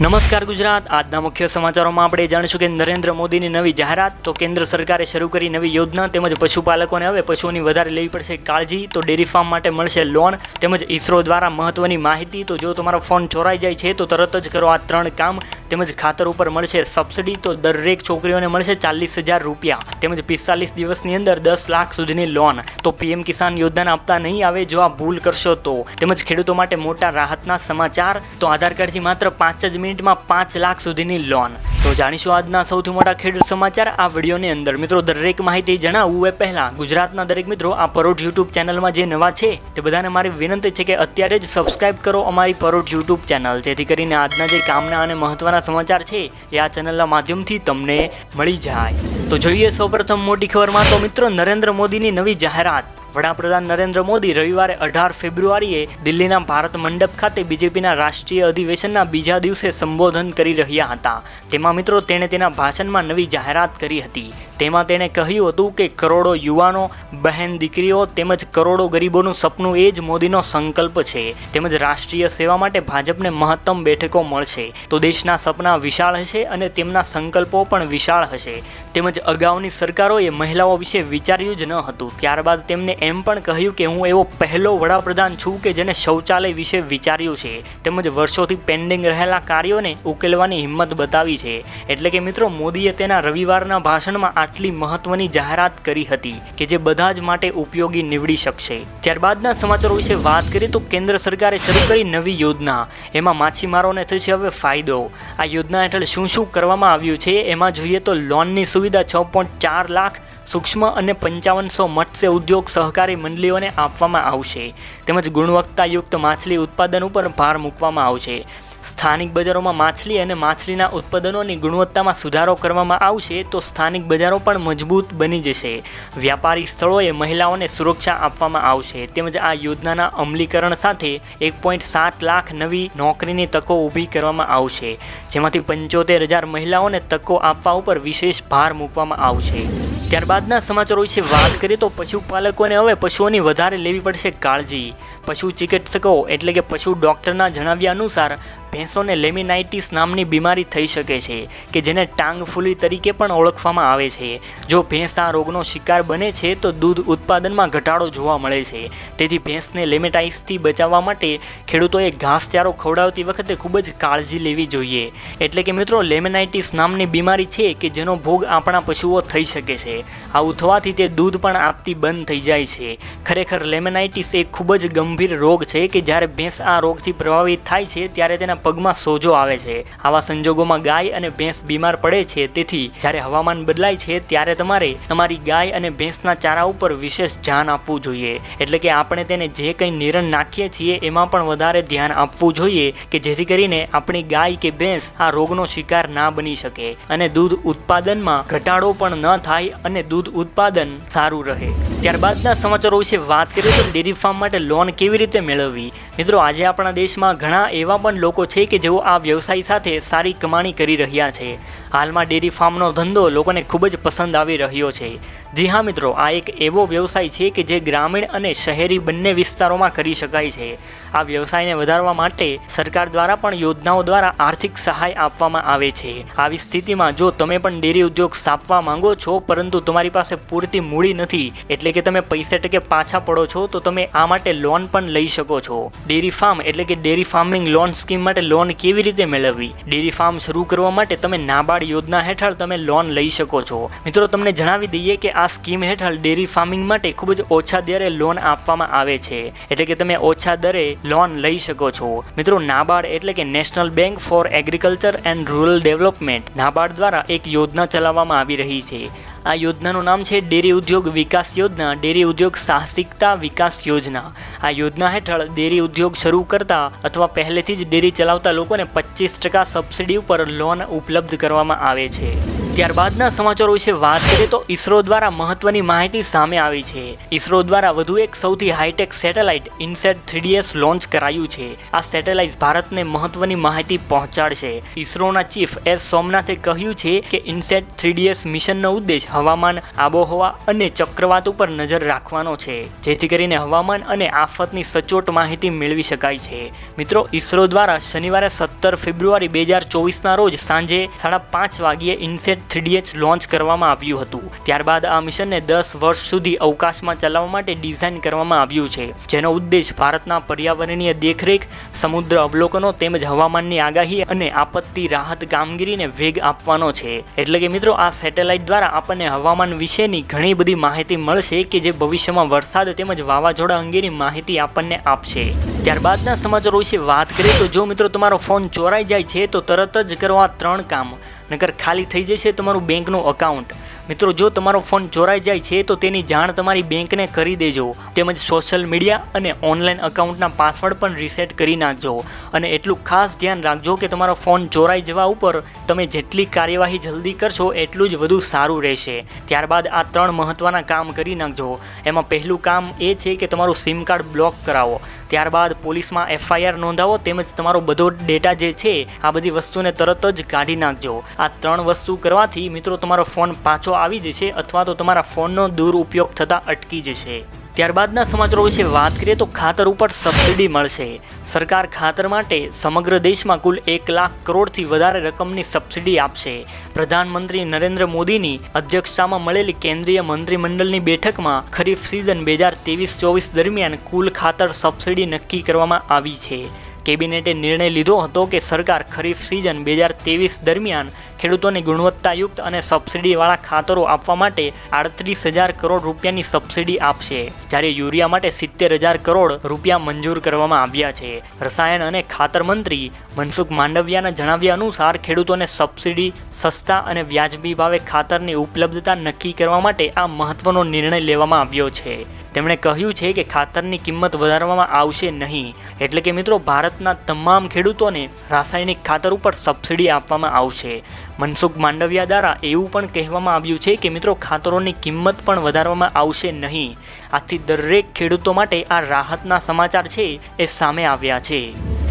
નમસ્કાર ગુજરાત. આજના મુખ્ય સમાચારોમાં આપણે જાણીશું કે નરેન્દ્ર મોદીની નવી જાહેરાત, તો કેન્દ્ર સરકારે શરૂ કરી નવી યોજના તેમજ પશુપાલકોને હવે પશુઓની વધારે લેવી પડશે કાળજી, તો ડેરી ફાર્મ માટે મળશે લોન તેમજ ઇસરો દ્વારા મહત્વની માહિતી. તો જો તમારો ફોન ચોરાઈ જાય છે, તો તરત જ કરો આ ત્રણ કામ. તેમજ ખાતર ઉપર મળશે સબસિડી, તો દરેક છોકરીઓને મળશે ચાલીસ હજાર રૂપિયા. તેમજ પિસ્તાલીસ દિવસની અંદર દસ લાખ સુધીની લોન. તો પીએમ કિસાન યોજનાના આપતા નહીં આવે જો આ ભૂલ કરશો તો. તેમજ ખેડૂતો માટે મોટા રાહતના સમાચાર. તો આધાર કાર્ડથી માત્ર પાંચ જ મિનિટમાં પાંચ લાખ સુધીની લોન તો જાણીશું આજના સૌથી મોટા ખેડૂત સમાચાર. આ વિડીયોની અંદર મિત્રો દરેક માહિતી જણાવવું એ પહેલાં ગુજરાતના દરેક મિત્રો આ પરોઢ યુટ્યુબ ચેનલમાં જે નવા છે તે બધાને મારી વિનંતી છે કે અત્યારે જ સબસ્ક્રાઇબ કરો અમારી પરોઢ યુટ્યુબ ચેનલ. જેથી કરીને આજના જે કામના અને મહત્વના સમાચાર છે એ આ ચેનલના માધ્યમથી તમને મળી જાય. તો જોઈએ સૌપ્રથમ મોટી ખબરમાં તો મિત્રો નરેન્દ્ર મોદીની નવી જાહેરાત. વડાપ્રધાન નરેન્દ્ર મોદી રવિવારે અઢાર ફેબ્રુઆરીએ દિલ્હીના ભારત મંડપ ખાતે બીજેપીના રાષ્ટ્રીય અધિવેશનના બીજા દિવસે સંબોધન કરી રહ્યા હતા. તેમાં મિત્રો તેણે તેના ભાષણમાં નવી જાહેરાત કરી હતી. તેમાં તેણે કહ્યું હતું કે કરોડો યુવાનો, બહેન દીકરીઓ તેમજ કરોડો ગરીબોનું સપનું એ જ મોદીનો સંકલ્પ છે. તેમજ રાષ્ટ્રીય સેવા માટે ભાજપને મહત્તમ બેઠકો મળશે. તો દેશના સપના વિશાળ હશે અને તેમના સંકલ્પો પણ વિશાળ હશે. તેમજ અગાઉની સરકારોએ મહિલાઓ વિશે વિચાર્યું જ ન હતું. ત્યારબાદ તેમને એમ પણ કહ્યું કે હું એવો પહેલો વડાપ્રધાન છું કે જેને શૌચાલય વિશે વિચાર્યું છે, તેમજ વર્ષોથી પેન્ડિંગ રહેલા કાર્યોને ઉકેલવાની હિંમત બતાવી છે. એટલે કે મિત્રો, મોદીએ તેના રવિવારના ભાષણમાં આટલી મહત્વની જાહેરાત કરી હતી કે જે બધા જ માટે ઉપયોગી નીવડી શકશે. ત્યારબાદના સમાચારો વિશે વાત કરીએ તો કેન્દ્ર સરકારે શરૂ કરી નવી યોજના. એમાં માછીમારોને થશે હવે ફાયદો. આ યોજના હેઠળ શું શું કરવામાં આવ્યું છે, એમાં જોઈએ તો લોનની સુવિધા છ પોઈન્ટ ચાર લાખ, સૂક્ષ્મ અને પંચાવનસો મત્સ્ય ઉદ્યોગ સહકારી મંડળીઓને આપવામાં આવશે. તેમજ ગુણવત્તાયુક્ત માછલી ઉત્પાદન ઉપર ભાર મૂકવામાં આવશે. સ્થાનિક બજારોમાં માછલી અને માછલીના ઉત્પાદનોની ગુણવત્તામાં સુધારો કરવામાં આવશે તો સ્થાનિક બજારો પણ મજબૂત બની જશે. વ્યાપારી સ્થળોએ મહિલાઓને સુરક્ષા આપવામાં આવશે. તેમજ આ યોજનાના અમલીકરણ સાથે એક પોઈન્ટ સાત લાખ નવી નોકરીની તકો ઊભી કરવામાં આવશે. જેમાંથી પંચોતેર હજાર મહિલાઓને તકો આપવા ઉપર વિશેષ ભાર મૂકવામાં આવશે. ત્યારબાદના સમાચારો વિશે વાત કરીએ તો પશુપાલકોને હવે પશુઓની વધારે લેવી પડશે કાળજી. પશુ ચિકિત્સકો એટલે કે પશુ ડૉક્ટરના જણાવ્યા અનુસાર ભેંસોને લેમિનાઇટિસ નામની બીમારી થઈ શકે છે, કે જેને ટાંગ ફૂલી તરીકે પણ ઓળખવામાં આવે છે. જો ભેંસ આ રોગનો શિકાર બને છે, તો દૂધ ઉત્પાદનમાં ઘટાડો જોવા મળે છે. તેથી ભેંસને લેમેટાઇસથી બચાવવા માટે ખેડૂતોએ ઘાસચારો ખવડાવતી વખતે ખૂબ જ કાળજી લેવી જોઈએ. એટલે કે મિત્રો, લેમેનાઇટિસ નામની બીમારી છે, કે જેનો ભોગ આપણા પશુઓ થઈ શકે છે. આવું થવાથી તે દૂધ પણ આપતી બંધ થઈ જાય છે. ખરેખર લેમેનાઇટિસ એક ખૂબ જ ગંભીર રોગ છે કે જ્યારે ભેંસ આ રોગથી પ્રભાવિત થાય છે ત્યારે તેના પગમાં સોજો આવે છે. આવા સંજોગોમાં ગાય અને ભેંસ બીમાર પડે છે. તેથી જ્યારે હવામાન બદલાય છે ત્યારે તમારે તમારી ગાય અને ભેંસના ચારા ઉપર વિશેષ ધ્યાન આપવું જોઈએ. એટલે કે આપણે તેને જે કંઈ નિરણ નાખીએ છીએ એમાં પણ વધારે ધ્યાન આપવું જોઈએ કે જેથી કરીને આપણી ગાય કે ભેંસ આ રોગનો શિકાર ના બની શકે. અને દૂધ ઉત્પાદનમાં ઘટાડો પણ ન થાય અને દૂધ ઉત્પાદન સારું રહે. ત્યારબાદના સમાચારો વિશે વાત કરીએ તો ડેરી ફાર્મ માટે લોન કેવી રીતે મેળવવી? મિત્રો, આજે આપણા દેશમાં ઘણા એવા પણ લોકો છે કે જેઓ આ વ્યવસાય સાથે સારી કમાણી કરી રહ્યા છે. હાલમાં ડેરી ફાર્મનો ધંધો લોકોને ખૂબ જ પસંદ આવી રહ્યો છે. જી હા, મિત્રો, આ એક એવો વ્યવસાય છે કે જે ગ્રામીણ અને શહેરી બંને વિસ્તારોમાં કરી શકાય છે. આ વ્યવસાયને વધારવા માટે સરકાર દ્વારા પણ યોજનાઓ દ્વારા આર્થિક સહાય આપવામાં આવે છે. આવી સ્થિતિમાં જો તમે પણ ડેરી ઉદ્યોગ સ્થાપવા માંગો છો, પરંતુ તમારી પાસે પૂરતી મૂડી નથી, એટલે કે તમે પૈસા ટકે પાછા પડો છો, તો તમે આ માટે લોન પણ લઈ શકો છો. ડેરી ફાર્મ એટલે કે ડેરી ફાર્મિંગ લોન સ્કીમ માટે લોન કેવી રીતે મેળવવી? ડેરી ફાર્મ શરૂ કરવા માટે તમે નાબાર્ડ યોજના હેઠળ તમે લોન લઈ શકો છો. મિત્રો, તમને જણાવી દઈએ કે આ સ્કીમ હેઠળ ડેરી ફાર્મિંગ માટે ખૂબ જ ઓછા દરે લોન આપવામાં આવે છે. એટલે કે તમે ઓછા દરે લોન લઈ શકો છો. મિત્રો, નાબાર્ડ એટલે કે National Bank for Agriculture and Rural Development NABARD દ્વારા એક યોજના ચલાવવામાં આવી રહી છે. આ યોજનાનું નામ છે ડેરી ઉદ્યોગ વિકાસ યોજના, ડેરી ઉદ્યોગ સાહસિકતા વિકાસ યોજના. આ યોજના હેઠળ ડેરી ઉદ્યોગ શરૂ કરતા અથવા પહેલેથી જ ડેરી ચલાવતા લોકોને પચીસ ટકા સબસિડી ઉપર લોન ઉપલબ્ધ કરવામાં આવે છે. ત્યારબાદના સમાચારો વિશે વાત કરીએ તો ઈસરો દ્વારા મહત્વની માહિતી સામે આવી છે. ઈસરો દ્વારા વધુ એક સૌથી high tech satellite INSAT three D S launch કરાયું છે. આ સેટેલાઇટ ભારતને મહત્વની માહિતી પહોંચાડશે. ઈસરોના ચીફ એસ સોમનાથે કહ્યું છે કે ઇનસેટ થ્રીડીએસ મિશનનો ઉદ્દેશ હવામાન, આબોહવા અને ચક્રવાત ઉપર નજર રાખવાનો છે. જેથી કરીને હવામાન અને આફતની સચોટ માહિતી મેળવી શકાય છે. મિત્રો ઈસરો દ્વારા શનિવારે સત્તર ફેબ્રુઆરી બે હજાર ચોવીસના રોજ સાંજે સાડા પાંચ વાગ્યે ઇનસેટ થ્રીડીએચ લોન્ચ કરવામાં આવ્યું હતું. ત્યારબાદ આ મિશનને દસ વર્ષ સુધી અવકાશમાં ચલાવવા માટે ડિઝાઇન કરવામાં આવ્યું છે, જેનો ઉદ્દેશ ભારતના પર્યાવરણીય દેખરેખ, સમુદ્ર અવલોકનો તેમજ હવામાનની આગાહી અને આપત્તિ રાહત કામગીરીને વેગ આપવાનો છે. એટલે કે મિત્રો, આ સેટેલાઇટ દ્વારા આપણને હવામાન વિશેની ઘણી બધી માહિતી મળશે કે જે ભવિષ્યમાં વરસાદ તેમજ વાવાઝોડા અંગેની માહિતી આપણને આપશે. ત્યારબાદના સમાચારો વિશે વાત કરીએ તો જો મિત્રો, તમારો ફોન ચોરાઈ જાય છે, તો તરત જ કરો આ ત્રણ કામ. નકર ખાલી થઈ જશે તમારું બેંકનું અકાઉન્ટ મિત્રો, જો તમારો ફોન ચોરાઈ જાય છે, તો તેની જાણ તમારી બેંકને કરી દેજો. તેમજ સોશિયલ મીડિયા અને ઓનલાઈન અકાઉન્ટના પાસવર્ડ પણ રીસેટ કરી નાખજો. અને એટલું ખાસ ધ્યાન રાખજો કે તમારો ફોન ચોરાઈ જવા ઉપર તમે જેટલી કાર્યવાહી જલ્દી કરશો, એટલું જ વધુ સારું રહેશે. ત્યારબાદ આ ત્રણ મહત્ત્વના કામ કરી નાખજો. એમાં પહેલું કામ એ છે કે તમારું સિમ કાર્ડ બ્લોક કરાવો. ત્યારબાદ પોલીસમાં એફઆઈઆર નોંધાવો, તેમજ તમારો બધો ડેટા જે છે, આ બધી વસ્તુને તરત જ કાઢી નાખજો. આ ત્રણ વસ્તુ કરવાથી મિત્રો, તમારો ફોન પાછો આવી જશે અથવા તો તમારા ફોનનો દુરુપયોગ થતાં અટકી જશે. ત્યારબાદના સમાચારો વિશે વાત કરીએ તો ખાતર ઉપર સબસિડી મળશે. સરકાર ખાતર માટે સમગ્ર દેશમાં કુલ એક લાખ કરોડથી વધારે રકમની સબસિડી આપશે. પ્રધાનમંત્રી નરેન્દ્ર મોદીની અધ્યક્ષતામાં મળેલી કેન્દ્રીય મંત્રીમંડળની બેઠકમાં ખરીફ સિઝન બે હજાર ત્રેવીસ ચોવીસ દરમિયાન કુલ ખાતર સબસિડી નક્કી કરવામાં આવી છે. કેબિનેટે નિર્ણય લીધો હતો કે સરકાર ખરીફ સિઝન બે હજાર ત્રેવીસ દરમિયાન ખેડૂતોને ગુણવત્તાયુક્ત અને સબસિડીવાળા ખાતરો આપવા માટે આડત્રીસ હજાર કરોડ રૂપિયાની સબસિડી આપશે. જ્યારે યુરિયા માટે સિત્તેર હજાર કરોડ રૂપિયા મંજૂર કરવામાં આવ્યા છે. રસાયણ અને ખાતર મંત્રી મનસુખ માંડવિયાના જણાવ્યા અનુસાર ખેડૂતોને સબસિડી, સસ્તા અને વ્યાજબી ભાવે ખાતરની ઉપલબ્ધતા નક્કી કરવા માટે આ મહત્વનો નિર્ણય લેવામાં આવ્યો છે. તેમણે કહ્યું છે કે ખાતરની કિંમત વધારવામાં આવશે નહીં. એટલે કે મિત્રો ભારતના તમામ ખેડૂતોને રાસાયણિક ખાતર ઉપર સબસિડી આપવામાં આવશે. મનસુખ માંડવિયા દ્વારા એવું પણ કહેવામાં આવ્યું છે કે મિત્રો, ખાતરોની કિંમત પણ વધારવામાં આવશે નહીં. આથી દરેક ખેડૂતો માટે આ રાહતના સમાચાર છે એ સામે આવ્યા છે.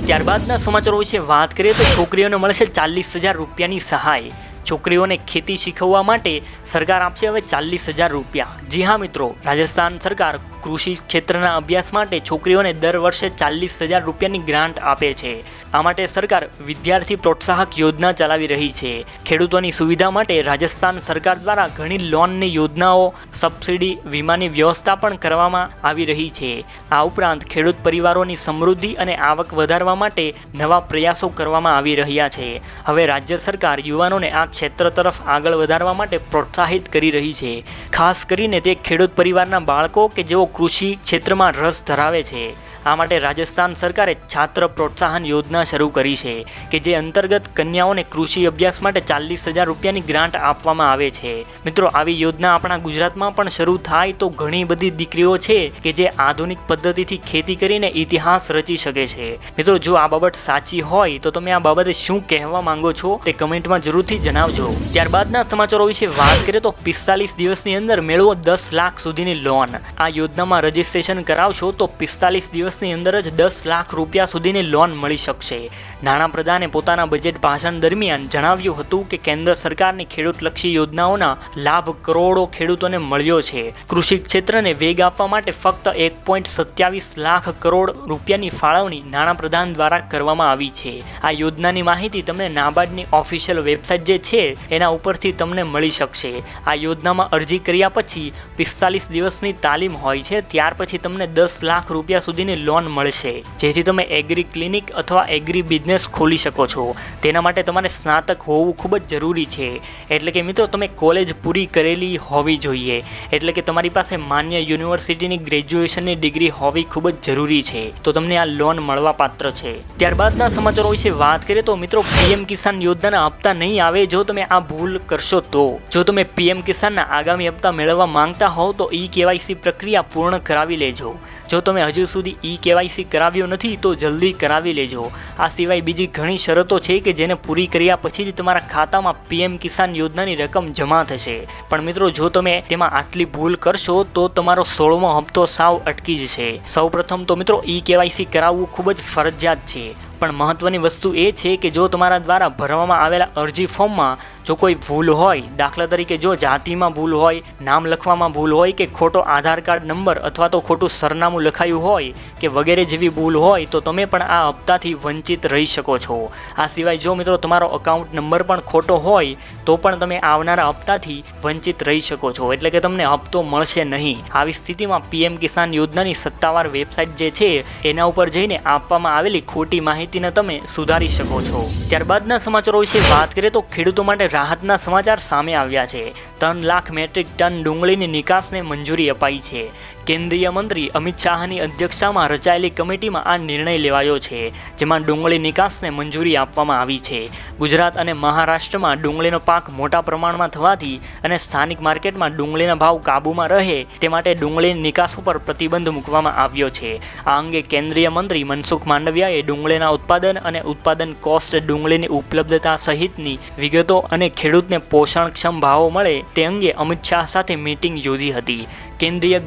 ત્યારબાદના સમાચારો વિશે વાત કરીએ તો છોકરીઓને મળશે ચાલીસ હજાર રૂપિયાની સહાય. છોકરીઓને ખેતી શીખવવા માટે સરકાર આપશે હવે ચાલીસ હજાર રૂપિયા. જી હા મિત્રો, રાજસ્થાન સરકાર કૃષિ ક્ષેત્રના અભ્યાસ માટે છોકરીઓને દર વર્ષે ચાલીસ હજાર રૂપિયાની ગ્રાન્ટ આપે છે. આ માટે સરકાર વિદ્યાર્થી પ્રોત્સાહક યોજના ચલાવી રહી છે. ખેડૂતોની સુવિધા માટે રાજસ્થાન સરકાર દ્વારા ઘણી લોનની યોજનાઓ, સબસિડી, વીમાની વ્યવસ્થા પણ કરવામાં આવી રહી છે. આ ઉપરાંત ખેડૂત પરિવારોની સમૃદ્ધિ અને આવક વધારવા માટે નવા પ્રયાસો કરવામાં આવી રહ્યા છે. હવે રાજ્ય સરકાર યુવાનોને આ ક્ષેત્ર તરફ આગળ વધારવા માટે પ્રોત્સાહિત કરી રહી છે. ખાસ કરીને તે ખેડૂત પરિવારના બાળકો કે જેઓ કૃષિ ક્ષેત્રમાં રસ ધરાવે છે. આ માટે રાજસ્થાન સરકારે છાત્ર પ્રોત્સાહન યોજના શરૂ કરી છે, કે જે અંતર્ગત કન્યાઓને કૃષિ અભ્યાસ માટે ચાલીસ હજાર રૂપિયાની ગ્રાન્ટ આપવામાં આવે છે. મિત્રો, આવી યોજના આપણા ગુજરાતમાં પણ શરૂ થાય તો ઘણી બધી દીકરીઓ છે કે જે આધુનિક પદ્ધતિથી ખેતી કરીને ઇતિહાસ રચી શકે છે. મિત્રો, જો આ બાબત સાચી હોય તો તમે આ બાબતે શું કહેવા માંગો છો તે કમેન્ટમાં જરૂરથી જણાવજો ત્યારબાદના સમાચારો વિશે વાત કરીએ તો પિસ્તાલીસ દિવસની અંદર મેળવો દસ લાખ સુધીની લોન આ યોજનામાં રજીસ્ટ્રેશન કરાવશો તો પિસ્તાલીસ દિવસની અંદર જ દસ લાખ રૂપિયા સુધીની લોન મળી શકશે. નાણાપ્રધાને પોતાના બજેટ ભાષણ દરમિયાન જણાવ્યું હતું કે કેન્દ્ર સરકારની ખેડૂતલક્ષી યોજનાઓના લાભ કરોડો ખેડૂતોને મળ્યો છે. કૃષિ ક્ષેત્રને વેગ આપવા માટે ફક્ત એક પોઈન્ટ સત્યાવીસ લાખ કરોડ રૂપિયાની ફાળવણી નાણાપ્રધાન દ્વારા કરવામાં આવી છે. આ યોજનાની માહિતી તમને નાબાર્ડની ઓફિશિયલ વેબસાઇટ જે છે એના ઉપરથી તમને મળી શકશે. આ યોજનામાં અરજી કર્યા પછી પિસ્તાલીસ દિવસની તાલીમ હોય છે, ત્યાર પછી તમને દસ લાખ રૂપિયા સુધીની લોન મળશે. જેથી તમે એગ્રી ક્લિનિક અથવા એગ્રી બિઝનેસ ખોલી શકો છો. તેના માટે તમારે સ્નાતક હોવું ખૂબ જ જરૂરી છે. એટલે કે મિત્રો, તમે કોલેજ પૂરી કરેલી હોવી જોઈએ. એટલે કે તમારી પાસે માન્ય યુનિવર્સિટીની ગ્રેજ્યુએશનની ડિગ્રી હોવી ખૂબ જ જરૂરી છે. તો તમને આ લોન મળવા પાત્ર છે. ત્યારબાદના સમાચારો વિશે વાત કરીએ તો મિત્રો, પીએમ કિસાન યોજનાના હપ્તા નહીં આવે જો તમે આ ભૂલ કરશો તો, જો તમે પીએમ કિસાનના આગામી હપ્તા મેળવવા માંગતા હોવ તો ઈ કેવાયસી પ્રક્રિયા પૂર્ણ કરાવી લેજો. જો તમે હજુ સુધી ઈ કેવાયસી કરાવ્યું નથી તો જલ્દી કરાવી લેજો. આ સિવાય બીજી ઘણી શરતો છે કે જેને પૂરી કર્યા પછી જ તમારા ખાતામાં પીએમ કિસાન યોજનાની રકમ જમા થશે. પણ મિત્રો, જો તમે તેમાં આટલી ભૂલ કરશો તો તમારો સોળમો હપ્તો સાવ અટકી જશે. સૌપ્રથમ તો મિત્રો, ઈ કેવાયસી કરાવવું ખૂબ જ ફરજિયાત છે. પણ મહત્ત્વની વસ્તુ એ છે કે જો તમારા દ્વારા ભરવામાં આવેલા અરજી ફોર્મમાં જો કોઈ ભૂલ હોય, દાખલા તરીકે જો જાતિમાં ભૂલ હોય, નામ લખવામાં ભૂલ હોય કે ખોટો આધાર કાર્ડ નંબર અથવા તો ખોટું સરનામું લખાયું હોય કે વગેરે જેવી ભૂલ હોય, તો તમે પણ આ હપ્તાથી વંચિત રહી શકો છો. આ સિવાય જો મિત્રો તમારો અકાઉન્ટ નંબર પણ ખોટો હોય, તો પણ તમે આવનારા હપ્તાથી વંચિત રહી શકો છો. એટલે કે તમને હપ્તો મળશે નહીં. આવી સ્થિતિમાં પીએમ કિસાન યોજનાની સત્તાવાર વેબસાઇટ જે છે, એના ઉપર જઈને આપવામાં આવેલી ખોટી માહિતીને તમે સુધારી શકો છો. ત્યારબાદના સમાચારો વિશે વાત કરીએ તો ખેડૂતો માટે રાહતના સમાચાર સામે આવ્યા છે. ત્રણ લાખ મેટ્રિક ટન ડુંગળીની નિકાસને મંજૂરી અપાઈ છે. કેન્દ્રીય મંત્રી અમિત શાહની અધ્યક્ષતામાં રચાયેલી કમિટીમાં આ નિર્ણય લેવાયો છે, જેમાં ડુંગળી નિકાસને મંજૂરી આપવામાં આવી છે. ગુજરાત અને મહારાષ્ટ્રમાં ડુંગળીનો પાક મોટા પ્રમાણમાં થવાથી અને સ્થાનિક માર્કેટમાં ડુંગળીના ભાવ કાબૂમાં રહે તે માટે ડુંગળીની નિકાસ ઉપર પ્રતિબંધ મૂકવામાં આવ્યો છે. આ અંગે કેન્દ્રીય મંત્રી મનસુખ માંડવિયાએ ડુંગળીના ઉત્પાદન અને ઉત્પાદન કોસ્ટ ડુંગળીની ઉપલબ્ધતા સહિતની વિગતો અને ખેડૂતને પોષણક્ષમ ભાવો મળે તે અંગે અમિત શાહ સાથે મીટિંગ યોજી હતી. કેન્દ્રીય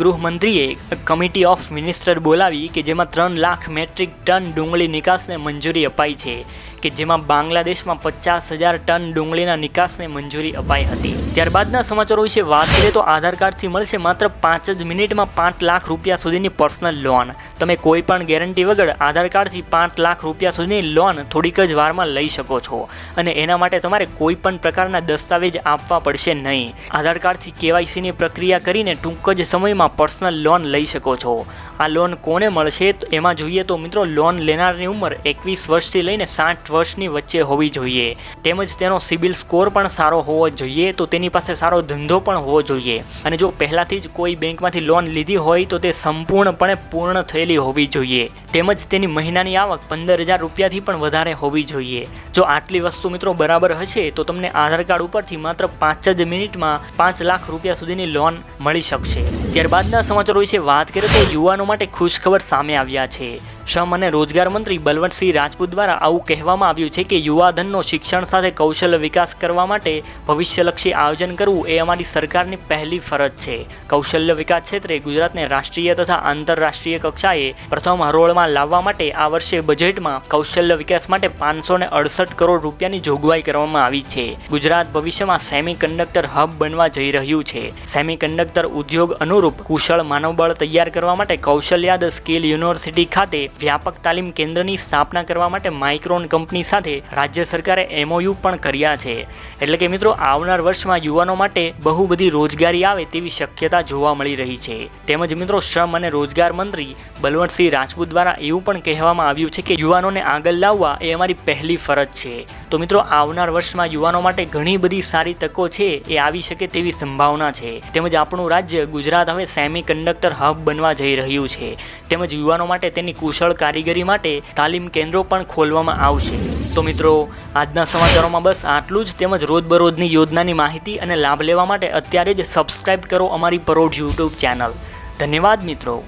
ગૃહમંત્રીએ કમિટી ઓફ મિનિસ્ટર બોલાવી કે જેમાં ત્રણ લાખ મેટ્રિક ટન ડુંગળી નિકાસને મંજૂરી અપાઈ છે. કે જેમાં બાંગ્લાદેશમાં પચાસ હજાર ટન ડુંગળીના નિકાસને મંજૂરી અપાઈ હતી. ત્યારબાદના સમાચારો વિશે વાત કરીએ તો આધાર કાર્ડથી મળશે માત્ર પાંચ જ મિનિટમાં પાંચ લાખ રૂપિયા સુધીની પર્સનલ લોન. તમે કોઈ પણ ગેરંટી વગર આધાર કાર્ડથી પાંચ લાખ રૂપિયા સુધીની લોન થોડીક જ વારમાં લઈ શકો છો. અને એના માટે તમારે કોઈ પણ પ્રકારના દસ્તાવેજ આપવા પડશે નહીં. આધાર કાર્ડથી કેવાયસીની પ્રક્રિયા કરીને ટૂંક જ સમયમાં પર્સનલ લોન લઈ શકો છો. આ લોન કોને મળશે એમાં જોઈએ તો મિત્રો, લોન લેનારની ઉંમર એકવીસ વર્ષથી લઈને સાઠ વર્ષની વચ્ચે હોવી જોઈએ. તેમજ તેનો સિબિલ સ્કોર પણ સારો હોવો જોઈએ, તો તેની પાસે સારો ધંધો પણ હોવો જોઈએ. અને જો પહેલાંથી જ કોઈ બેંકમાંથી લોન લીધી હોય, તો તે સંપૂર્ણપણે પૂર્ણ થયેલી હોવી જોઈએ. તેમજ તેની મહિનાની આવક પંદર હજાર રૂપિયાથી પણ વધારે હોવી જોઈએ. જો આટલી વસ્તુ મિત્રો બરાબર હશે, તો તમને આધાર કાર્ડ ઉપરથી માત્ર પાંચ જ મિનિટમાં પાંચ લાખ રૂપિયા સુધીની લોન મળી શકશે. ત્યારબાદના સમાચારો વિશે વાત કરીએ તો યુવાનો માટે ખુશખબર સામે આવ્યા છે. શ્રમ અને રોજગાર મંત્રી બલવંતસિંહ રાજપૂત દ્વારા આવું કહેવામાં આવ્યું છે કે યુવાધનનો શિક્ષણ સાથે કૌશલ્ય વિકાસ કરવા માટે ભવિષ્યલક્ષી આયોજન કરવું એ અમારી સરકારની પહેલી ફરજ છે. કૌશલ્ય વિકાસ ક્ષેત્રે ગુજરાતને રાષ્ટ્રીય તથા આંતરરાષ્ટ્રીય કક્ષાએ પ્રથમ હરોળમાં લાવવા માટે આ વર્ષે બજેટમાં કૌશલ્ય વિકાસ માટે પાંચસો અડસઠ કરોડ રૂપિયાની જોગવાઈ કરવામાં આવી છે. ગુજરાત ભવિષ્યમાં સેમી કંડક્ટર હબ બનવા જઈ રહ્યું છે. સેમી કંડક્ટર ઉદ્યોગ અનુરૂપ કુશળ માનવબળ તૈયાર કરવા માટે કૌશલ્યાદ સ્કિલ યુનિવર્સિટી ખાતે વ્યાપક તાલીમ કેન્દ્રની સ્થાપના કરવા માટે માઇક્રોન કંપની સાથે રાજ્ય સરકારે એમઓયુ પણ કર્યા છે. એટલે કે મિત્રો, આવનાર વર્ષમાં યુવાનો માટે બહુ બધી રોજગારી આવે તેવી શક્યતા જોવા મળી રહી છે. તેમજ મિત્રો, શ્રમ અને રોજગાર મંત્રી બલવંતસિંહ રાજપૂત દ્વારા એવું પણ કહેવામાં આવ્યું છે કે યુવાનોને આગળ લાવવા એ અમારી પહેલી ફરજ છે. તો મિત્રો, આવનાર વર્ષમાં યુવાનો માટે ઘણી બધી સારી તકો છે એ આવી શકે તેવી સંભાવના છે. તેમજ આપણું રાજ્ય ગુજરાત હવે સેમી કંડક્ટર હબ બનવા જઈ રહ્યું છે. તેમજ યુવાનો માટે તેની કુશળ કારીગરી માટે તાલીમ કેન્દ્રો પણ ખોલવામાં આવશે. તો મિત્રો, આજના સમાચારોમાં બસ આટલું જ. તેમજ રોજબરોજની યોજનાની માહિતી અને લાભ લેવા માટે અત્યારે જ સબસ્ક્રાઈબ કરો અમારી પરોઢ યુટ્યુબ ચેનલ ધન્યવાદ મિત્રો.